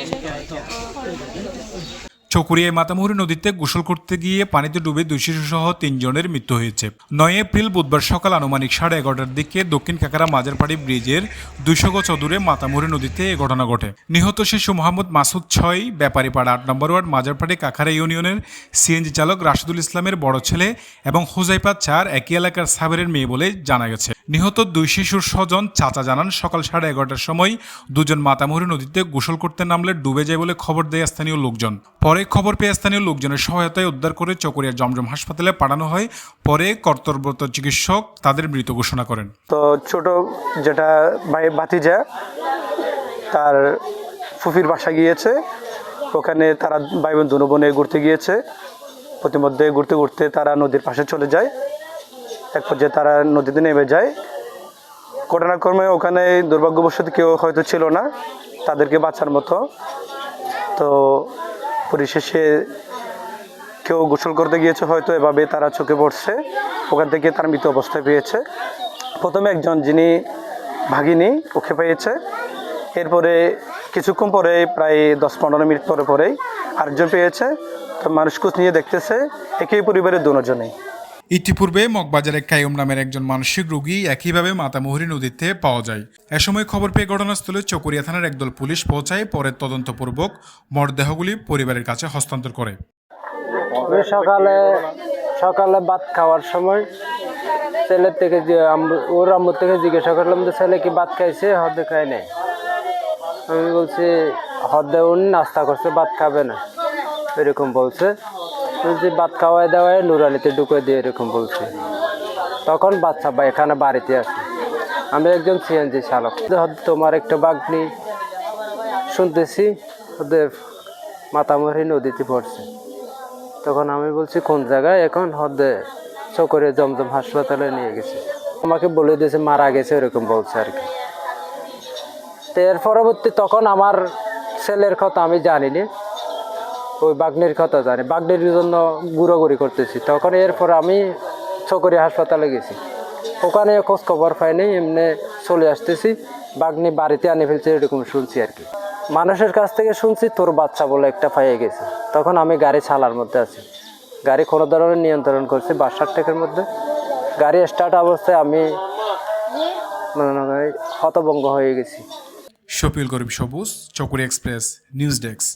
ありがとうご。চকুরিয়ায় মাতামুহুরী নদীতে গোসল করতে গিয়ে পানিতে ডুবে দুই শিশুসহ তিনজনের মৃত্যু হয়েছে। নয় এপ্রিল বুধবার সকাল আনুমানিক সাড়ে এগারোটার দিকে দক্ষিণ কাকারা মাজারপাড়ি ব্রিজের দুইশো গজ দূরে মাতামুহুরী নদীতে এ ঘটনা ঘটে। নিহত শিশু মোহাম্মদ মাসুদ ছয়, ব্যাপারীপাড়া আট নম্বর ওয়ার্ড মাজারপাড়ি কাকারা ইউনিয়নের সিএনজি চালক রাশিদুল ইসলামের বড় ছেলে এবং হুজাইফা চার একই এলাকার সাবেরের মেয়ে বলে জানা গেছে। নিহত দুই শিশুর স্বজন চাচা জানান, সকাল সাড়ে এগারোটার সময় দুজন মাতামুহুরী নদীতে গোসল করতে নামলে ডুবে যায় বলে খবর দেয় স্থানীয় লোকজন। পরে খবর পেয়ে স্থানীয় লোকজনের সহায়তায় উদ্ধার করে চকরিয়া জমজম হাসপাতালে পাঠানো হয়। পরে কর্তব্যরত চিকিৎসক তাদের মৃত ঘোষণা করেন। তো ছোট যেটা ভাতিজা, তার ফুফির বাসা গিয়েছে। ওখানে তারা ভাই বোন দুনো বোনে ঘুরতে গিয়েছে। প্রতিমধ্যে ঘুরতে ঘুরতে তারা নদীর পাশে চলে যায়। এক পর্যায়ে তারা নদীতে নেমে যায়। ঘটনাক্রমে ওখানে দুর্ভাগ্যবশত কেউ হয়তো ছিল না, তাদেরকে বাঁচার মতো। তো পরিশেষে কেউ গোসল করতে গিয়েছে, হয়তো এভাবে তারা চোখে পড়ছে। ওখান থেকে তার মৃত অবস্থায় পেয়েছে। প্রথমে একজন যিনি ভাগিনী ওকে পেয়েছে। এরপরে কিছুক্ষণ পরে, প্রায় দশ পনেরো মিনিট পরে পরেই আরেকজন পেয়েছে। তো মানুষ নিয়ে দেখতেছে, একই পরিবারের দুজনেই। ইতিপূর্বে মগবাজারে কায়ুম নামের একজন মানসিক রোগী একইভাবে মাতামুহুরী নদীতে পাওয়া যায়। এ সময় খবর পেয়ে ঘটনাস্থলে চকরিয়া থানার একদল পুলিশ পৌঁছায়, পরে তদন্তপূর্বক মরদেহগুলি পরিবারের কাছে হস্তান্তর করে। সকালে সকালে ভাত খাওয়ার সময় ছেলের থেকে ওর আম্মুর থেকে জিজ্ঞাসা করলাম যে, ছেলে কি ভাত খাইছে? হদে খাই নাই। আমি বলছি, হদে উনি নাস্তা করছে, ভাত খাবে না। এরকম বলছে। বলছি ভাত খাওয়াই দেওয়ায় নুরানিতে ঢুকে দিয়ে এরকম বলছে। তখন বাচ্চা বা এখানে বাড়িতে আসে। আমি একজন সিএনজি চালক তোমার একটা বাগনি শুনতেছি, ওদের মাতামরি নদীতে পড়ছে। তখন আমি বলছি, কোন জায়গায়? এখন হদে চকরে জমজম হাসপাতালে নিয়ে গেছে। আমাকে বলে দিয়েছে, মারা গেছে, এরকম বলছে আর কি। তো এর পরবর্তী তখন আমার ছেলের কথা আমি জানিনি। ওই বাগনির কথা জানি। বাগনির জন্য গুড়োগুড়ি করতেছি। তখন এরপর আমি চকরি হাসপাতালে গেছি। ওখানে খোঁজ খবর পাইনি, এমনি চলে আসতেছি। বাগনি বাড়িতে আনে ফেলছে এরকম শুনছি আর কি। মানুষের কাছ থেকে শুনছি, তোর বাচ্চা বলে একটা পাইয়ে গেছে। তখন আমি গাড়ি ছালার মধ্যে আছি। গাড়ি কোনো ধরনের নিয়ন্ত্রণ করছি বাসার টেকের মধ্যে। গাড়ি স্টার্ট অবস্থায় আমি হতভঙ্গ হয়ে গেছি। শফিউল করিম সবুজ, চকুরি এক্সপ্রেস, নিউজ ডেস্ক।